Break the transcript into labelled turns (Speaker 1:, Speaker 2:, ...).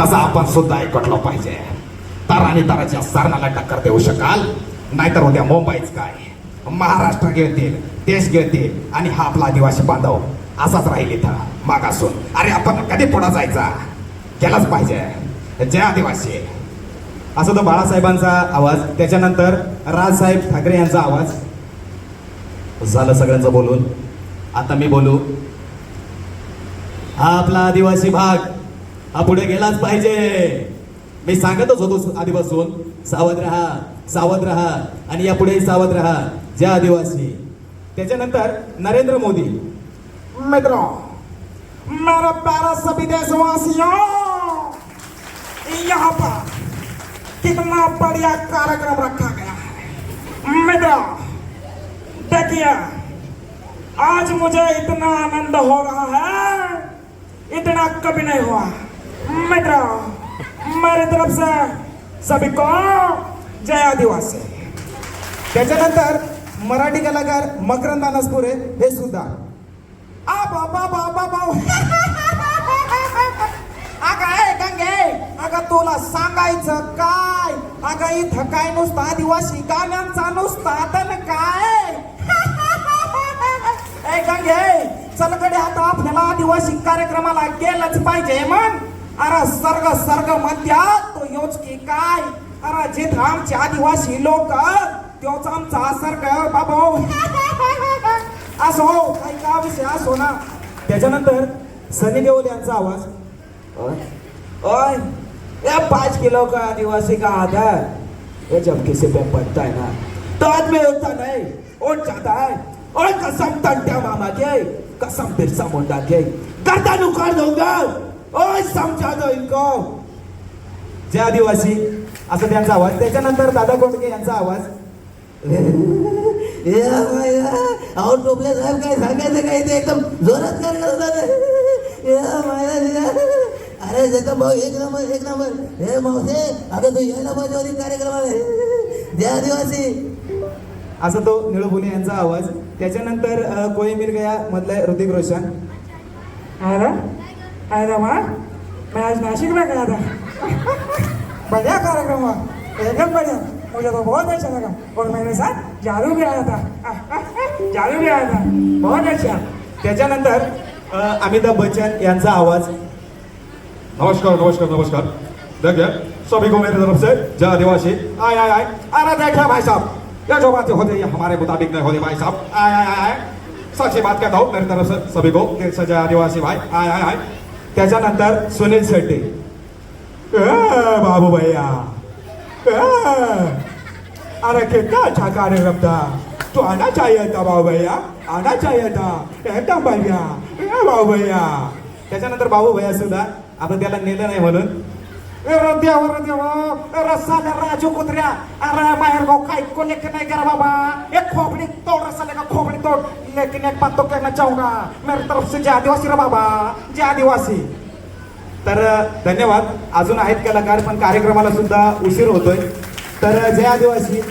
Speaker 1: तसा आपण सुद्धा एकटलो पाहिजे. तर आणि तराच्या सारणाला टक्कर देऊ शकाल नाहीतर उद्या मुंबईच काय. महाराष्ट्र गिळतील देश गिळतील आणि हा आपला आदिवासी बांधव असाच राहील इथं मागासून. अरे आपण कधी पुढं जायचा? केलाच पाहिजे. जय आदिवासी.
Speaker 2: असं तो बाळासाहेबांचा आवाज त्याच्यानंतर राजसाहेब ठाकरे यांचा आवाज. झालं सगळ्यांचं बोलून. आता मी बोलू. हा आपला आदिवासी भाग. हा पुढे गेलाच पाहिजे. मी सांगतच होतो आधीपासून सावध राहा सावध राहा आणि यापुढे सावध राहा ज्या आदिवासी. त्याच्यानंतर नरेंद्र मोदी.
Speaker 1: मित्रों मेरे प्यारे सभी देशवासियों यहाँ पर कितना बढ़िया कार्यक्रम रखा गया है। मित्रों देखिए आज मुझे इतना आनंद हो रहा है इतना कभी नहीं हुआ। मित्रों मेरी तरफ से सभी को जय आदिवासी।
Speaker 2: त्याच्यानंतर मराठी कलाकार मकरंद अनसपुरे हे सुद्धा।
Speaker 1: आ बाबा बाबा अगं ए गंगे अगं तुला सांगायचं काय? अगं इथं काय नुसतं आदिवासी गाण्यांचा नुसता तर काय? ए गंगे चलकडे आता आपल्याला आदिवासी कार्यक्रमाला गेलंच पाहिजे मग अरे सर्ग सर्ग म्हणत्यात तो योचकी काय? अरे जे आमचे आदिवासी लोक त्योच आमचा सर्ग हो बाबा. असो काही का विषय असो ना.
Speaker 2: त्याच्यानंतर सनी देओल यांचा आवाज.
Speaker 3: ओय ये पाच किलो का आदिवासी का आधार? ये जब किसी पे पड़ता है ना. तो आदमी उठता नहीं. उठ जाता है. और कसम तंट्या मामा के कसम बिरसा मुंडा के गर्दन उखाड़ दूंगा ओए समझा दो इनको.
Speaker 2: जय आदिवासी. असं त्यांचा आवाज. त्याच्यानंतर दादा कोंडके यांचा आवाज.
Speaker 4: अहो टोपले साहेब काय सांगायचं काय ते एकदम जोरात माया अरे एकदम भाऊ एक नंबर एक नंबर. हे मावशे अगं तू यायला पाहिजे होती कार्यक्रमाला. जय आदिवासी.
Speaker 2: असं तो निळभुले यांचा आवाज. त्याच्यानंतर अ, कोळीमीर गया मधला ऋतिक रोशन.
Speaker 1: अरे अरे वाह आज में गया था बढ़िया कार्यक्रम हुआ एकदम बढ़िया. मुझे तो बहुत अच्छा लगा और मेरे साथ जारू भी आया था जारू भी आया था बहुत अच्छा.
Speaker 2: त्याच्यानंतर अमिताभ बच्चन यांचा आवाज.
Speaker 1: नमस्कार नमस्कार नमस्कार. देखिए सभी को मेरी तरफ से जय आदिवासी. आय आय आय. अरे देखिए भाई साहब. ये जो बातें होती है हमारे मुताबिक नहीं होती भाई साहब. आय आय आय आय. सच्ची बात कहता हूँ मेरी तरफ से सभी को दिल से जय आदिवासी भाई. आय आय आय.
Speaker 2: त्याच्यानंतर सुनील शेट्टी.
Speaker 1: बाबू भैया अरे कितना अच्छा कार्यक्रम था. तो आना चाहिए था बाबू भैया आना चाहिए था. एकदम बढ़िया. बाबू भैया
Speaker 2: त्याच्यानंतर बाबू भैया सुद्धा आपण त्याला नेलं नाही म्हणून.
Speaker 1: देवा रे देवा. अरे साले राजू कुत्र्या. अरे बाहेर भाऊ काय कोण लेके नाही करा बाबा? एक खोपड़ी तोड़ रसाले का खोपड़ी तोड़. लेकिन एक बात तो कहना चाहूंगा मेरी तरफ से जे आदिवासी रे बाबा जे आदिवासी.
Speaker 2: तर धन्यवाद. अजून आहेत कलाकार पण कार्यक्रमाला सुद्धा उशीर होतोय. तर जय आदिवासी.